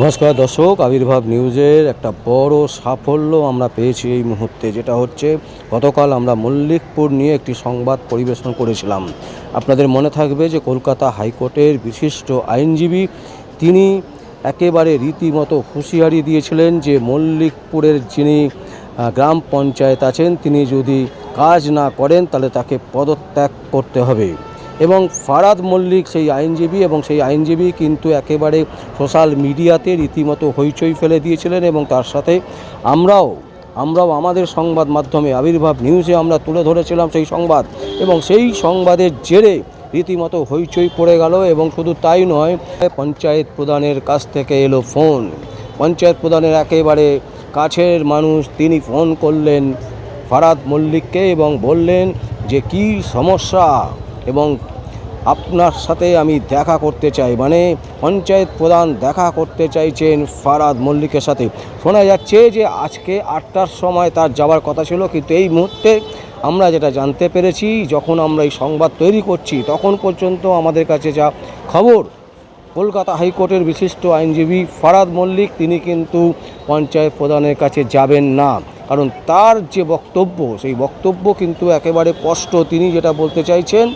নমস্কার দর্শক, আবির্ভাব নিউজের একটা বড় সাফল্য আমরা পেয়েছি এই মুহূর্তে, যেটা হচ্ছে গতকাল আমরা মল্লিকপুর নিয়ে একটি সংবাদ পরিবেশন করেছিলাম। আপনাদের মনে থাকবে যে কলকাতা হাইকোর্টের বিশিষ্ট আইনজীবী, তিনি একেবারে রীতিমতো হুঁশিয়ারি দিয়েছিলেন যে মল্লিকপুরের যিনি গ্রাম পঞ্চায়েত আছেন, তিনি যদি কাজ না করেন, তাহলে তাকে পদত্যাগ করতে হবে। এবং ফারাদ মল্লিক সেই আইনজীবী এবং সেই আইনজীবী কিন্তু একেবারে সোশ্যাল মিডিয়াতে রীতিমতো হইচই ফেলে দিয়েছিলেন এবং তার সাথে আমরাও আমরাও আমাদের সংবাদ মাধ্যমে আবির্ভাব নিউজে আমরা তুলে ধরেছিলাম সেই সংবাদ এবং সেই সংবাদের জেরে রীতিমতো হইচই পড়ে গেল এবং শুধু তাই নয়, পঞ্চায়েত প্রধানের কাছ থেকে এলো ফোন পঞ্চায়েত প্রধানের একেবারে কাছের মানুষ তিনি ফোন করলেন ফারাদ মল্লিককে এবং বললেন যে কি সমস্যা? এবং আপনার সাথে আমি দেখা করতে চাই। মানে পঞ্চায়েত প্রধান দেখা করতে চাইছেন ফারাদ মল্লিকের সাথে। শোনা যাচ্ছে যে আজকে আটটার সময় তার যাওয়ার কথা ছিল, কিন্তু এই মুহূর্তে আমরা যেটা জানতে পেরেছি, যখন আমরা এই সংবাদ তৈরি করছি, তখন পর্যন্ত আমাদের কাছে যা খবর, কলকাতা হাইকোর্টের বিশিষ্ট আইনজীবী ফারাদ মল্লিক, তিনি কিন্তু পঞ্চায়েত প্রধানের কাছে যাবেন না। কারণ তার যে বক্তব্য, সেই বক্তব্য কিন্তু একেবারে স্পষ্ট। তিনি যেটা বলতে চাইছেন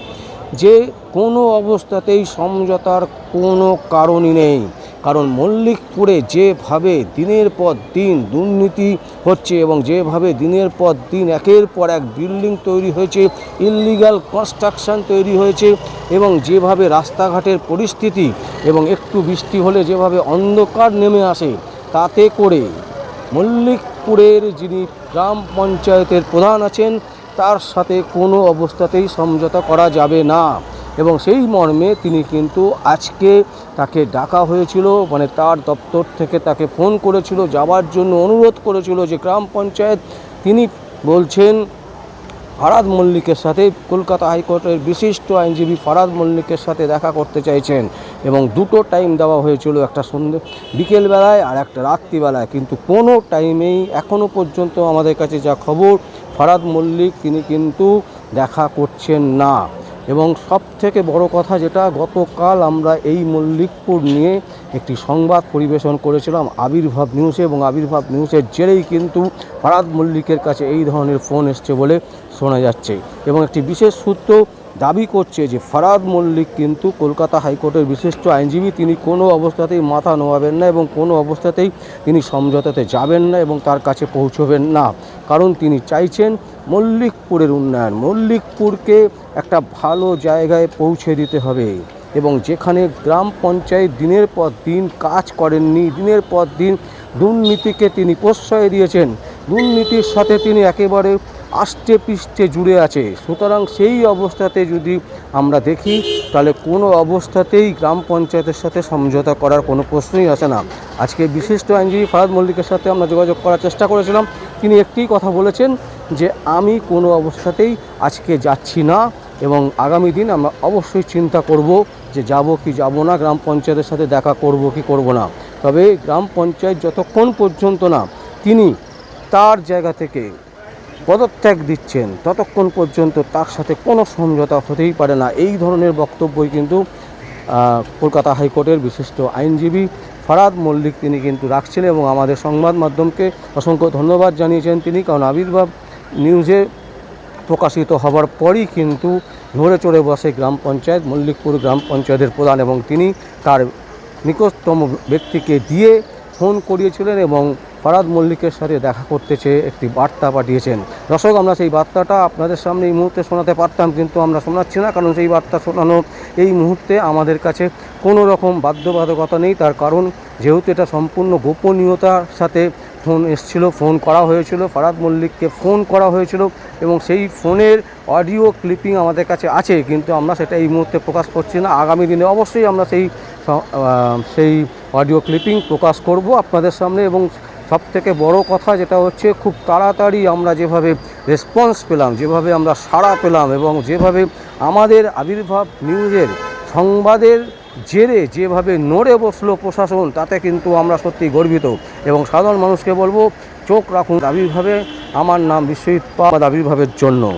যে কোনো অবস্থাতেই সমঝোতার কোনো কারণই নেই। কারণ মল্লিকপুরে যেভাবে দিনের পর দিন দুর্নীতি হচ্ছে এবং যেভাবে দিনের পর দিন একের পর এক বিল্ডিং তৈরি হয়েছে, ইললিগাল কনস্ট্রাকশন তৈরি হয়েছে এবং যেভাবে রাস্তাঘাটের পরিস্থিতি এবং একটু বৃষ্টি হলে যেভাবে অন্ধকার নেমে আসে, তাতে করে মল্লিকপুরের যিনি গ্রাম পঞ্চায়েতের প্রধান আছেন তার সাথে কোনো অবস্থাতেই সমঝোতা করা যাবে না। এবং সেই মর্মে তিনি কিন্তু আজকে তাকে ডাকা হয়েছিল মানে তার দপ্তর থেকে তাকে ফোন করেছিল, যাওয়ার জন্য অনুরোধ করেছিল যে গ্রাম পঞ্চায়েত, তিনি বলছেন, ফারাদ মল্লিকের সাথে কলকাতা হাইকোর্টের বিশিষ্ট আইনজীবী ফারাদ মল্লিকের সাথে দেখা করতে চাইছেন এবং দুটো টাইম দেওয়া হয়েছিল, একটা সন্ধে, বিকেলবেলায় আর একটা রাত্রিবেলায়। কিন্তু কোনো টাইমেই এখনও পর্যন্ত আমাদের কাছে যা খবর ফারাদ মল্লিক তিনি কিন্তু দেখা করছেন না। এবং সব থেকে বড় কথা যেটা, গতকাল আমরা এই মল্লিকপুর নিয়ে একটি সংবাদ পরিবেশন করেছিলাম আবির্ভাব নিউজে এবং আবির্ভাব নিউজের জেরেই কিন্তু ফারাদ মল্লিকের কাছে এই ধরনের ফোন এসছে বলে শোনা যাচ্ছে এবং একটি বিশেষ সূত্র দাবি করছে যে ফারাদ মল্লিক কিন্তু কলকাতা হাইকোর্টের বিশিষ্ট আইনজীবী, তিনি কোনো অবস্থাতেই মাথা নোয়াবেন না এবং কোনো অবস্থাতেই তিনি সমঝোতাতে যাবেন না এবং তার কাছে পৌঁছবেন না। কারণ তিনি চাইছেন মল্লিকপুরের উন্নয়ন। মল্লিকপুরকে একটা ভালো জায়গায় পৌঁছে দিতে হবে এবং যেখানে গ্রাম পঞ্চায়েত দিনের পর দিন কাজ করেননি, দিনের পর দিন দুর্নীতিকে তিনি প্রশ্রয় দিয়েছেন, দুর্নীতির সাথে তিনি একেবারে আষ্টে পৃষ্ঠে জুড়ে আছে। সুতরাং সেই অবস্থাতে যদি আমরা দেখি, তাহলে কোনো অবস্থাতেই গ্রাম পঞ্চায়েতের সাথে সমঝোতা করার কোনো প্রশ্নই আসে না। আজকে বিশিষ্ট আইনজীবী ফারাদ মল্লিকের সাথে আমরা যোগাযোগ করার চেষ্টা করেছিলাম। তিনি একটি কথা বলেছেন যে আমি কোনো অবস্থাতেই আজকে যাচ্ছি না এবং আগামী দিন আমরা অবশ্যই চিন্তা করব যে যাব কি যাব না, গ্রাম পঞ্চায়েতের সাথে দেখা করব কি করব না। তবে গ্রাম পঞ্চায়েত যতক্ষণ পর্যন্ত না তিনি তার জায়গা থেকে পদত্যাগ দিচ্ছেন, ততক্ষণ পর্যন্ত তার সাথে কোনো সমঝোতা হতেই পারে না। এই ধরনের বক্তব্যই কিন্তু কলকাতা হাইকোর্টের বিশিষ্ট আইনজীবী ফারাদ মল্লিক তিনি কিন্তু রাখছেন এবং আমাদের সংবাদ মাধ্যমকে অসংখ্য ধন্যবাদ জানিয়েছেন তিনি। কারণ আবির্ভাব নিউজে প্রকাশিত হবার পরই কিন্তু ধরে চড়ে বসে গ্রাম পঞ্চায়েত, মল্লিকপুর গ্রাম পঞ্চায়েতের প্রধান এবং তিনি তার নিকটতম ব্যক্তিকে দিয়ে ফোন করিয়েছিলেন এবং ফারাদ মল্লিকের সাথে দেখা করতে চেয়ে একটি বার্তা পাঠিয়েছেন। দর্শক, আমরা সেই বার্তাটা আপনাদের সামনে এই মুহূর্তে শোনাতে পারতাম, কিন্তু আমরা শোনাচ্ছি না, কারণ সেই বার্তা শোনানো এই মুহূর্তে আমাদের কাছে কোনো রকম বাধ্যবাধকতা নেই। তার কারণ, যেহেতু এটা সম্পূর্ণ গোপনীয়তার সাথে ফোন এসছিল, ফোন করা হয়েছিল, ফারাদ মল্লিককে ফোন করা হয়েছিল এবং সেই ফোনের অডিও ক্লিপিং আমাদের কাছে আছে, কিন্তু আমরা সেটা এই মুহূর্তে প্রকাশ করছি না। আগামী দিনে অবশ্যই আমরা সেই সেই অডিও ক্লিপিং প্রকাশ করব আপনাদের সামনে এবং সব থেকে বড় কথা যেটা হচ্ছে, খুব তাড়াতাড়ি আমরা যেভাবে রেসপন্স পেলাম, যেভাবে আমরা সাড়া পেলাম এবং যেভাবে আমাদের আবির্ভাব নিউজের সংবাদের জেরে যেভাবে নড়ে বসল প্রশাসন, তাতে কিন্তু আমরা সত্যি গর্বিত। এবং সাধারণ মানুষকে বলব, চোখ রাখুন আবির্ভাবে আমার নাম বিশ্বজিৎ পা আবির্ভাবের জন্য।